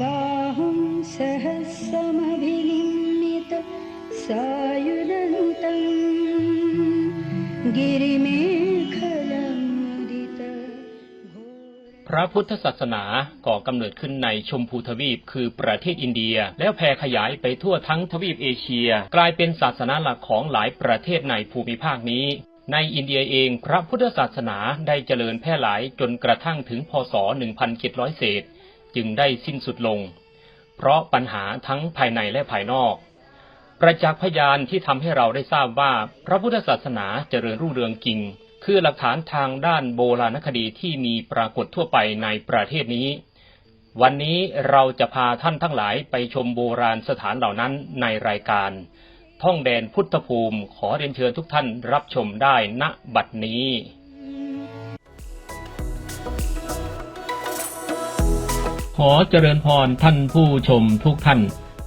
बाहुं सहस्रमभिनिमित सायुधन्तम् गिरिमेखलमुदित พระพุทธศาสนาก่อกำเนิดขึ้นในชมพูทวีปคือประเทศอินเดีย แล้วแผ่ขยายไปทั่วทั้งทวีปเอเชีย กลายเป็นศาสนาหลักของหลายประเทศในภูมิภาคนี้ ในอินเดียเองพระพุทธศาสนาได้เจริญแพร่หลายจนกระทั่งถึงพศ 1700 เศษ จึงได้สิ้นสุดลง เพราะปัญหาทั้งภายในและภายนอกประจักษ์พยานที่ทำให้เราได้ทราบว่าพระพุทธศาสนาเจริญรุ่งเรืองจริง คือหลักฐานทางด้านโบราณคดีที่มีปรากฏทั่วไปในประเทศนี้ วันนี้เราจะพาท่านทั้งหลายไปชมโบราณสถานเหล่านั้นในรายการ ท่องแดนพุทธภูมิขอเรียนเชิญทุกท่านรับชมได้ณบัดนี้ ขอเจริญพรท่านผู้ชมทุกท่าน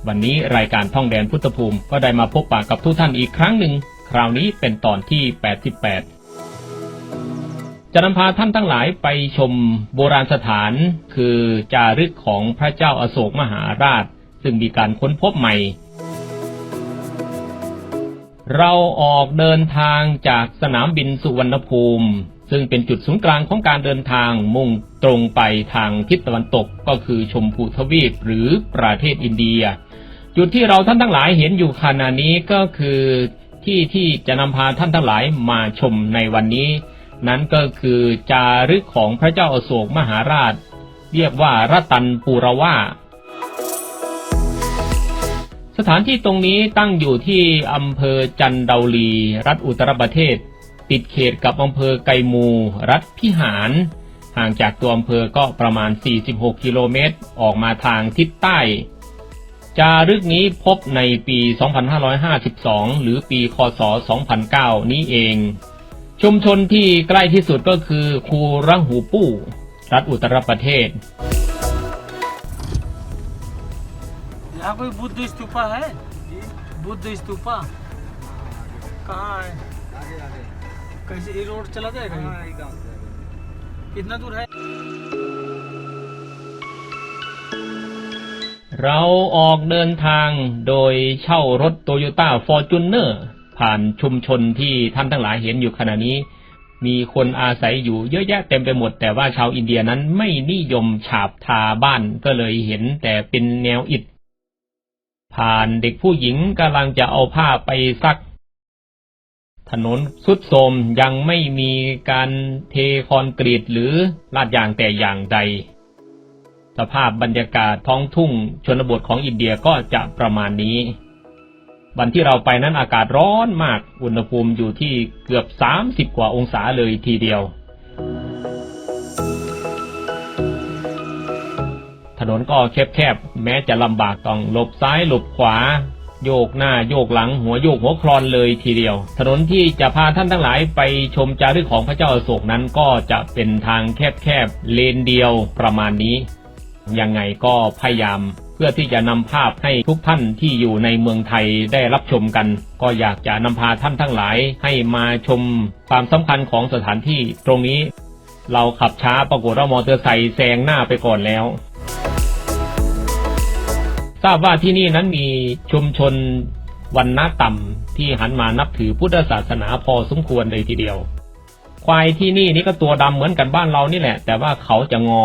วันนี้รายการท่องแดนพุทธภูมิก็ได้มาพบปะกับทุกท่านอีกครั้งหนึ่ง คราวนี้เป็นตอนที่ 88 จะนำพาท่านทั้งหลายไปชมโบราณสถาน คือจารึกของพระเจ้าอาโศกมหาราช ซึ่งมีการค้นพบใหม่ เราออกเดินทางจากสนามบินสุวรรณภูมิ ซึ่งเป็นจุดศูนย์กลางของการเดินทางมุ่งตรงไปทางทิศตะวันตกก็คือชมพูทวีปหรือประเทศอินเดีย จุดที่เราท่านทั้งหลายเห็นอยู่ขณะนี้ก็คือที่ที่จะนำพาท่านทั้งหลายมาชมในวันนี้ นั้นก็คือจารึกของพระเจ้าอาโศกมหาราช เรียกว่ารัตันปูรวาสถานที่ตรงนี้ตั้งอยู่ที่อำเภอจันเดาลี รัฐอุตรประเทศ ติดเขตกับอำเภอไกมู รัฐพิหาร ห่างจากตัวอำเภอก็ประมาณ 46 กิโลเมตร ออกมาทางทิศใต้ จารึกนี้พบในปี 2552 หรือปีคศ 2009 นี้เอง ชุมชนที่ใกล้ที่สุดก็คือคูรังหูปู้ รัฐอุตรประเทศ यहाँ कोई बुद्ध स्तूपा है बुद्ध स्तूपा कहाँ है कैसे ये रोड चला जाएगा ये? कितना दूर है เราออกเดินทางโดยเช่ารถโตโยต้าฟอร์จูเนอร์ผ่านชุมชนที่ท่านทั้งหลายเห็นอยู่ขณะนี้ มีคนอาศัยอยู่เยอะแยะเต็มไปหมด แต่ว่าชาวอินเดียนั้นไม่นิยมฉาบทาบ้านก็เลยเห็นแต่เป็นแนวอิฐ ผ่านเด็กผู้หญิงกำลังจะเอาผ้าไปซัก ถนนสุดโทมยังไม่มีการเทคอนกรีตหรือลาดยางแต่อย่างใด สภาพบรรยากาศท้องทุ่งชนบทของอินเดียก็จะประมาณนี้ วันที่เราไปนั้นอากาศร้อนมาก อุณหภูมิอยู่ที่เกือบ 30 กว่าองศาเลยทีเดียว ถนนก็แคบๆ แม้จะลำบากต้องหลบซ้ายหลบขวา โยกหน้าโยกหลังหัวโยกหัวคลอนเลยทีเดียว ถนนที่จะพาท่านทั้งหลายไปชมจารึกของพระเจ้าอาโศกนั้นก็จะเป็นทางแคบๆเลนเดียวประมาณนี้ ยังไงก็พยายามเพื่อที่จะนำภาพให้ทุกท่านที่อยู่ในเมืองไทยได้รับชมกัน ก็อยากจะนำพาท่านทั้งหลายให้มาชมความสำคัญของสถานที่ตรงนี้ เราขับช้าปรากฏว่ามอเตอร์ไซค์แซงหน้าไปก่อนแล้ว ทราบว่าที่นี่นั้นมีชุมชนวันนาต่ำที่หันมานับถือพุทธศาสนาพอสมควรเลยทีเดียว ควายที่นี่นี่ก็ตัวดำเหมือนกันบ้านเรานี่แหละ แต่ว่าเขาจะงอ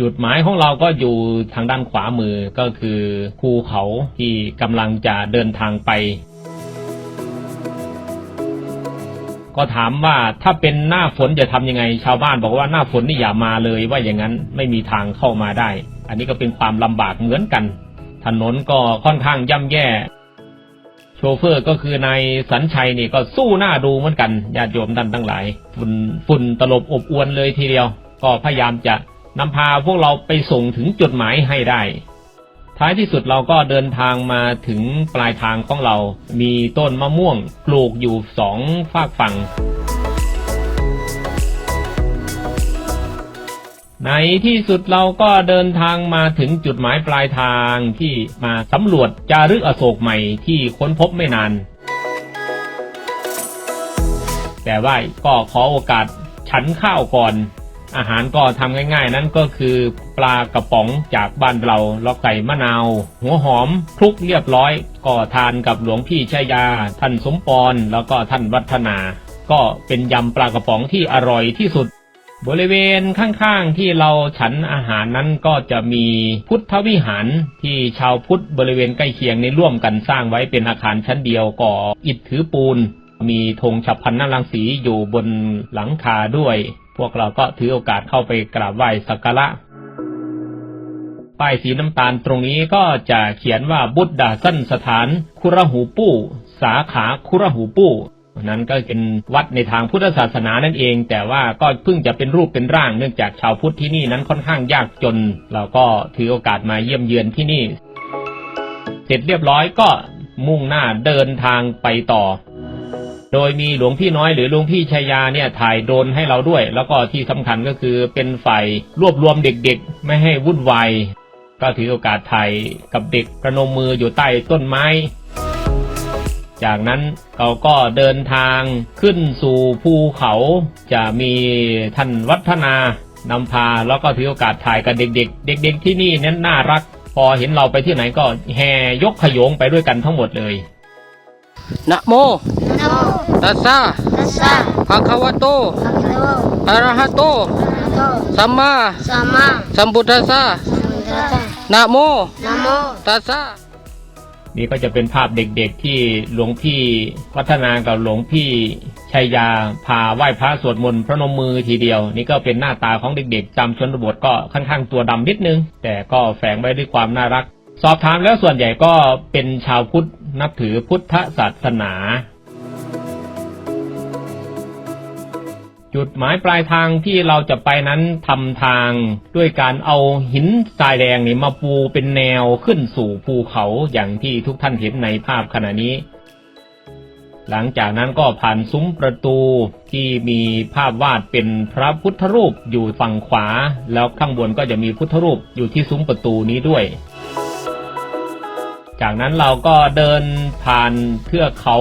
จุดหมายของเราก็อยู่ทางด้านขวามือก็คือภูเขาที่กำลังจะเดินทางไป ก็ถามว่าถ้าเป็นหน้าฝนจะทำยังไง ชาวบ้านบอกว่าหน้าฝนนี่อย่ามาเลย ว่าอย่างนั้นไม่มีทางเข้ามาได้ อันนี้ก็เป็นความลำบากเหมือนกัน ถนนก็ค่อนข้างย่ำแย่ โชเฟอร์ก็คือนายสัญชัยนี่ก็สู้หน้าดูเหมือนกันญาติโยมท่านทั้งหลายฝุ่นฝุ่นตลบอบอวนเลยทีเดียว ก็พยายามจะนำพาพวกเราไปส่งถึงจุดหมายให้ได้ ท้ายที่สุดเราก็เดินทางมาถึงปลายทางของเรา มีต้นมะม่วงปลูกอยู่สองฝากฝั่ง ในที่สุดเราก็เดินทางมาถึงจุดหมายปลายทางที่มาสำรวจจารึกอโศกใหม่ที่ค้นพบไม่นาน แต่ว่าก็ขอโอกาสฉันข้าวก่อน อาหารก็ทำง่ายๆ นั้นก็คือปลากระป๋องจากบ้านเราเราใส่มะนาว หัวหอมคลุกเรียบร้อย ก็ทานกับหลวงพี่ชายา ท่านสมปอนแล้วก็ท่านวัฒนา ก็เป็นยำปลากระป๋องที่อร่อยที่สุด บริเวณข้างๆที่เราฉันอาหารนั้นก็จะมีพุทธวิหารที่ชาวพุทธบริเวณใกล้เคียงในร่วมกันสร้างไว้เป็นอาคารชั้นเดียวก่ออิฐถือปูน มีธงฉับพันนรังสีอยู่บนหลังคาด้วย วกเราก็ถือโอกาสเข้าไปกราบไหว้สักการะป้ายสีน้ำตาลตรงนี้ก็จะเขียนว่าบุตรดาสั้นสถาน คุระหูปู้ สาขาคุระหูปู้นั้นก็เป็นวัดในทางพุทธศาสนานั่นเอง แต่ว่าก็เพิ่งจะเป็นรูปเป็นร่างเนื่องจากชาวพุทธที่นี่นั้นค่อนข้างยากจน เราก็ถือโอกาสมาเยี่ยมเยือนที่นี่ เสร็จเรียบร้อยก็มุ่งหน้าเดินทางไปต่อ โดยมีหลวงพี่น้อยหรือหลวงพี่ชายาเนี่ยถ่ายโดนให้เราด้วย แล้วก็ที่สำคัญก็คือเป็นฝ่ายรวบรวมเด็กๆ ไม่ให้วุ่นวายก็ถือโอกาสถ่ายกับเด็กประนมมืออยู่ใต้ต้นไม้ จากนั้นเราก็เดินทางขึ้นสู่ภูเขาจะมีท่านวัฒนานำพาแล้วก็ถือโอกาสถ่ายกับเด็ก ๆ เด็ก ๆ ที่นี่นั้นน่ารัก พอเห็นเราไปที่ไหนก็แห่ยกขโยงไปด้วยกันทั้งหมดเลยนะโม โมตัสสะตัสสะภะคะวะโตภะคะวะอะระหะโตโตสัมมาสัมมาสัมพุทธัสสะสัมพุทธัสสะนะโมนะโมตัสสะนี่ก็จะเป็นภาพเด็กๆที่หลวงพี่วัฒนากับหลวงพี่ชัยยาพาไหว้พระสวดมนต์พระนมมือทีเดียว นี่ก็เป็นหน้าตาของเด็กๆตามชนบทก็ค่อนข้างตัวดำนิดนึง แต่ก็แฝงไว้ด้วยความน่ารัก สอบถามแล้วส่วนใหญ่ก็เป็นชาวพุทธนับถือพุทธศาสนา จุดหมายปลายทางที่เราจะไปนั้นทำทางด้วยการเอาหินทรายแดงนี่มาปูเป็นแนวขึ้นสู่ภูเขาอย่างที่ทุกท่านเห็นในภาพขณะนี้ หลังจากนั้นก็ผ่านซุ้มประตูที่มีภาพวาดเป็นพระพุทธรูปอยู่ฝั่งขวา แล้วข้างบนก็จะมีพุทธรูปอยู่ที่ซุ้มประตูนี้ด้วย จากนั้นเราก็เดินผ่านเทือกเขา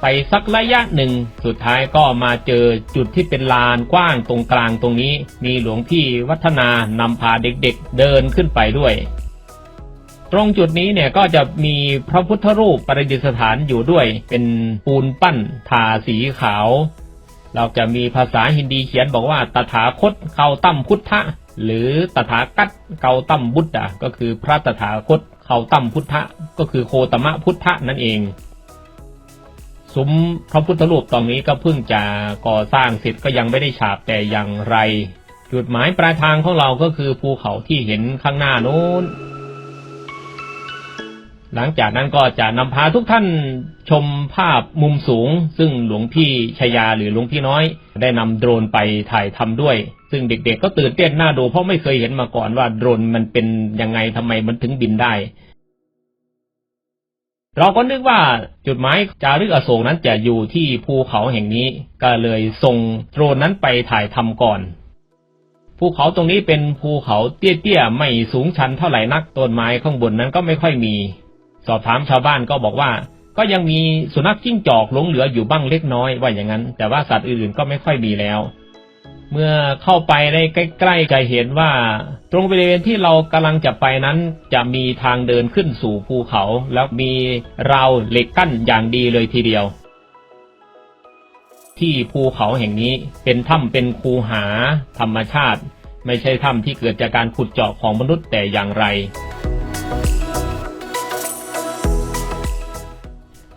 ไปสักระยะหนึ่ง สุดท้ายก็มาเจอจุดที่เป็นลานกว้างตรงกลางตรงนี้ มีหลวงพี่วัฒนานำพาเด็กๆเดินขึ้นไปด้วย ตรงจุดนี้เนี่ยก็จะมีพระพุทธรูปประดิษฐานอยู่ด้วย เป็นปูนปั้นทาสีขาว เราจะมีภาษาฮินดีเขียนบอกว่าตถาคตเกาตั้มพุทธะหรือตถากัตเกาตั้มบุตตะก็คือพระตถาคต เกาตั้มพุทธะก็คือโคตมะพุทธะนั่นเองซุ้มพระพุทธรูปตรงนี้ก็เพิ่งจะก่อสร้างเสร็จก็ยังไม่ได้ฉาบแต่อย่างไร จุดหมายปลายทางของเราก็คือภูเขาที่เห็นข้างหน้าโน้น หลังจากนั้นก็จะนำพาทุกท่านชมภาพมุมสูง ซึ่งหลวงพี่ชยาหรือหลวงพี่น้อย ได้นำโดรนไปถ่ายทำด้วย ซึ่งเด็กๆก็ตื่นเต้นน่าดูเพราะไม่เคยเห็นมาก่อนว่าโดรนมันเป็นยังไงทำไมมันถึงบินได้ เราก็นึกว่าจุดหมายจารึกอโศกนั้นจะอยู่ที่ภูเขาแห่งนี้ ก็เลยส่งโดรนนั้นไปถ่ายทำก่อนภูเขาตรงนี้เป็นภูเขาเตี้ยๆไม่สูงชันเท่าไหร่นักต้นไม้ข้างบนนั้นก็ไม่ค่อยมี สอบถามชาวบ้านก็บอกว่า ก็ยังมีสุนัขจิ้งจอกหลงเหลืออยู่บ้างเล็กน้อยว่าอย่างนั้น แต่ว่าสัตว์อื่นๆก็ไม่ค่อยมีแล้ว เมื่อเข้าไปได้ใกล้ๆจะเห็นว่า ตรงบริเวณที่เรากำลังจะไปนั้น จะมีทางเดินขึ้นสู่ภูเขา แล้วมีราวเหล็กกั้นอย่างดีเลยทีเดียว ที่ภูเขาแห่งนี้เป็นถ้ำเป็นคูหาธรรมชาติ ไม่ใช่ถ้ำที่เกิดจากการขุดเจาะของมนุษย์แต่อย่างไร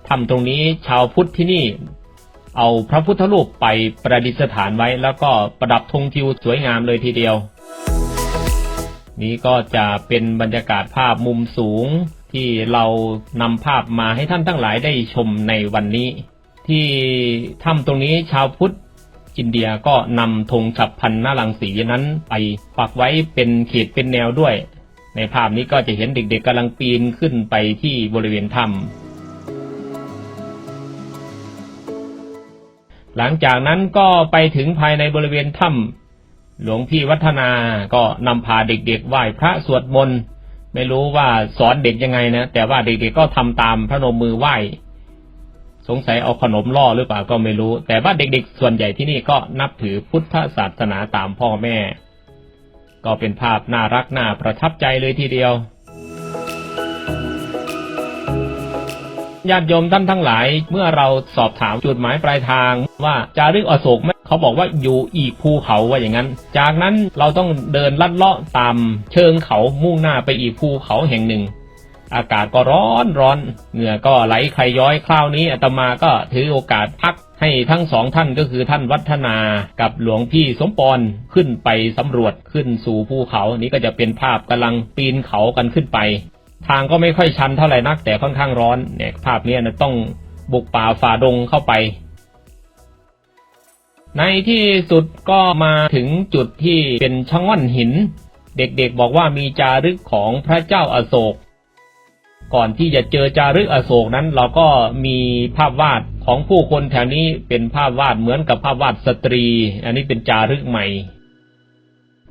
ถ้ำตรงนี้ชาวพุทธที่นี่ เอาพระพุทธรูปไปประดิษฐานไว้ แล้วก็ประดับธงทิวสวยงามเลยทีเดียว นี้ก็จะเป็นบรรยากาศภาพมุมสูงที่เรานำภาพมาให้ท่านทั้งหลายได้ชมในวันนี้ ที่ถ้ำตรงนี้ชาวพุทธอินเดียก็นำธงฉับพันหน้าลังสีนั้นไปปักไว้เป็นเขตเป็นแนวด้วย ในภาพนี้ก็จะเห็นเด็กๆกำลังปีนขึ้นไปที่บริเวณถ้ำ หลังจากนั้นก็ไปถึงภายในบริเวณถ้ำหลวงพี่วัฒนาก็นำพาเด็กๆไหว้พระสวดมนต์ไม่รู้ว่าสอนเด็กยังไงนะ แต่ว่าเด็กๆก็ทำตามพระนมมือไหว้สงสัยเอาขนมล่อหรือเปล่าก็ไม่รู้ แต่ว่าเด็กๆ ส่วนใหญ่ที่นี่ก็นับถือพุทธศาสนาตามพ่อแม่ ก็เป็นภาพน่ารักน่าประทับใจเลยทีเดียว ญาติโยมท่านทั้งหลาย เมื่อเราสอบถามจุดหมายปลายทางว่าจารึกอโศกไหมเขาบอกว่าอยู่อีกภูเขาว่าอย่างนั้น จากนั้นเราต้องเดินลัดเลาะตามเชิงเขามุ่งหน้าไปอีกภูเขาแห่งหนึ่ง อากาศก็ร้อนร้อนเหงื่อก็ไหลใครย้อยคราวนี้อาตมาก็ถือโอกาสพักให้ทั้งสองท่านก็คือท่านวัฒนากับหลวงพี่สมปอนขึ้นไปสำรวจขึ้นสู่ภูเขา นี้ก็จะเป็นภาพกำลังปีนเขากันขึ้นไป ทางก็ไม่ค่อยชันเท่าไหร่นักแต่ค่อนข้างร้อนเนี่ยภาพนี้นะต้องบุกป่าฝ่าดงเข้าไป ในที่สุดก็มาถึงจุดที่เป็นชะง่อนหิน เด็กๆบอกว่ามีจารึกของพระเจ้าอาโศก ก่อนที่จะเจอจารึกอโศกนั้นเราก็มีภาพวาดของผู้คนแถวนี้เป็นภาพวาดเหมือนกับภาพวาดสตรี อันนี้เป็นจารึกใหม่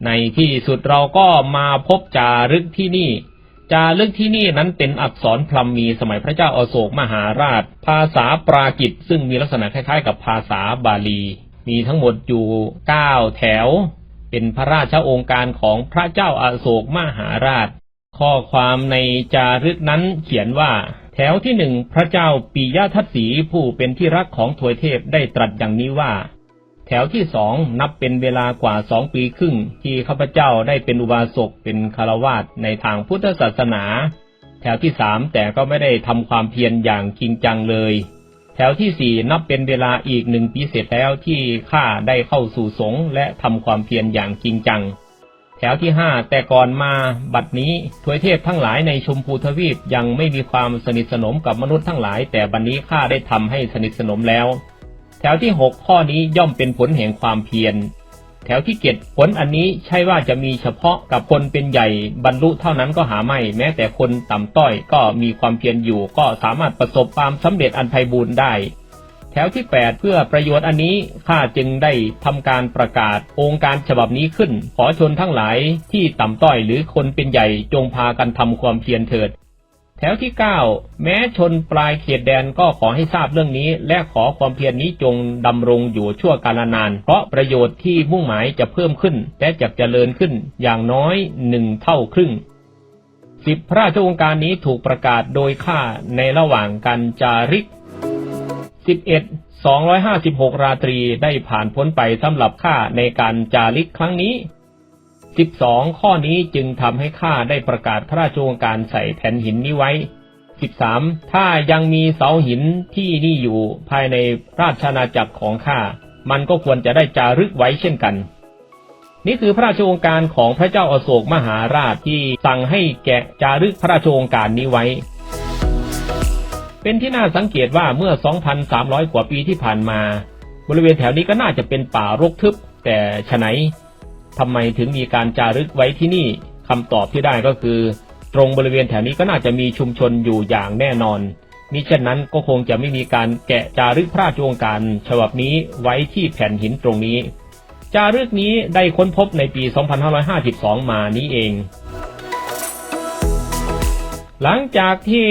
ในที่สุดเราก็มาพบจารึกที่นี่ จารึกที่นี่นั้นเป็นอักษรพลัมมีสมัยพระเจ้าอโศกมหาราช ภาษาปรากิตซึ่งมีลักษณะคล้ายๆ กับภาษาบาลี มีทั้งหมดอยู่เก้าแถว เป็นพระราชองค์การของพระเจ้าอาโศกมหาราช ข้อความในจารึกนั้นเขียนว่า แถวที่หนึ่งพระเจ้าปิยทัตสีผู้เป็นที่รักของถวยเทพได้ตรัสอย่างนี้ว่า แถวที่สองนับเป็นเวลากว่าสองปีครึ่ง ที่ข้าพเจ้าได้เป็นอุบาสกเป็นคารวาสในทางพุทธศาสนา แถวที่สามแต่ก็ไม่ได้ทำความเพียรอย่างจริงจังเลย แถวที่สี่นับเป็นเวลาอีกหนึ่งปีเสร็จแล้วที่ข้าได้เข้าสู่สงฆ์และทำความเพียรอย่างจริงจัง แถวที่ห้าแต่ก่อนมาบัดนี้ทวยเทพทั้งหลายในชมพูทวีปยังไม่มีความสนิทสนมกับมนุษย์ทั้งหลาย แต่บัดนนี้ข้าได้ทำให้สนิทสนมแล้ว ถวที่หกข้อนี้ย่อมเป็นผลแห่งความเพียร แถวที่เจ็ดผลอันนี้ใช่ว่าจะมีเฉพาะกับคนเป็นใหญ่บรรลุเท่านั้นก็หาไม่ แม้แต่คนต่ำต้อยก็มีความเพียรอยู่ก็สามารถประสบความสำเร็จอันไพบูรณ์ได้ แถวที่8เพื่อประโยชน์อันนี้ข้าจึงได้ทำการประกาศองค์การฉบับนี้ขึ้น ขอชนทั้งหลายที่ต่ำต้อยหรือคนเป็นใหญ่จงพากันทำความเพียรเถิด แถวที่ 9 แม้ชนปลายเขตแดนก็ขอให้ทราบเรื่องนี้ และขอความเพียรนนี้จงดำรงอยู่ชั่วกาลนาน เพราะประโยชน์ที่มุ่งหมายจะเพิ่มขึ้น และจะเจริญขึ้นอย่างน้อยหนึ่งเท่าครึ่งสิบพระราชองการนี้ถูกประกาศโดยข้าในระหว่างการจาริกสิบเอ็ดสองร้อยห้าสิบหกราตรีได้ผ่านพ้นไปสำหรับข้าในการจาริกครั้งนี้ สิบสองข้อนี้จึงทำให้ข้าได้ประกาศพระราชโองการใส่แผ่นหินนี้ไว้สิบสามถ้ายังมีเสาหินที่นี่อยู่ภายในราชอาณาจักรของข้า มันก็ควรจะได้จารึกไว้เช่นกัน นี่คือพระราชโองการของพระเจ้าอาโศกมหาราชที่สั่งให้แกะจารึกพระราชโองการนี้ไว้ เป็นที่น่าสังเกตว่าเมื่อ 2,300 กว่าปีที่ผ่านมา บริเวณแถวนี้ก็น่าจะเป็นป่ารกทึบ แต่ฉะไหน ทำไมถึงมีการจารึกไว้ที่นี่คำตอบที่ได้ก็คือ ตรงบริเวณแถวนี้ก็น่าจะมีชุมชนอยู่อย่างแน่นอนมิเช่นนั้นก็คงจะไม่มีการแกะจารึกพระราชโองการฉบับนี้ไว้ที่แผ่นหินตรงนี้ จารึกนี้ได้ค้นพบในปี 2552 มานี้เอง หลังจากที่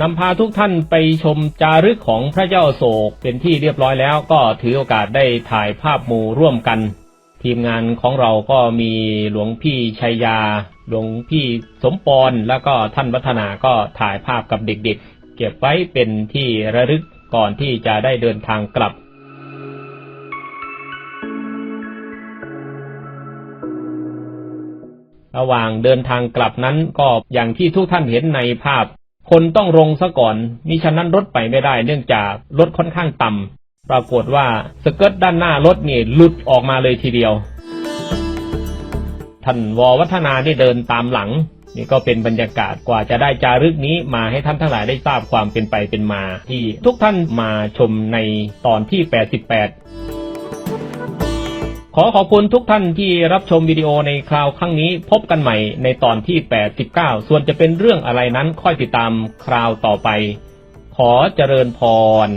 นำพาทุกท่านไปชมจารึกของพระเจ้าโศกเป็นที่เรียบร้อยแล้วก็ถือโอกาสได้ถ่ายภาพหมู่ร่วมกัน ทีมงานของเราก็มีหลวงพี่ชัยยา หลวงพี่สมปอนแล้วก็ท่านวัฒนาก็ถ่ายภาพกับเด็กๆเก็บไว้เป็นที่ระลึกก่อนที่จะได้เดินทางกลับระหว่างเดินทางกลับนั้นก็อย่างที่ทุกท่านเห็นในภาพ คนต้องลงซะก่อนมิฉะนั้นรถไปไม่ได้เนื่องจากรถค่อนข้างต่ำ ปรากฏว่าสเกิร์ตด้านหน้ารถนี่หลุดออกมาเลยทีเดียว ท่านววัฒนาได้เดินตามหลัง นี่ก็เป็นบรรยากาศกว่าจะได้จารึกนี้มาให้ท่านทั้งหลายได้ทราบความเป็นไปเป็นมา ที่ทุกท่านมาชมในตอนที่ 88 ขอขอบคุณทุกท่านที่รับชมวิดีโอในคราวครั้งนี้ พบกันใหม่ในตอนที่ 89 ส่วนจะเป็นเรื่องอะไรนั้นค่อยติดตามคราวต่อไป ขอเจริญพร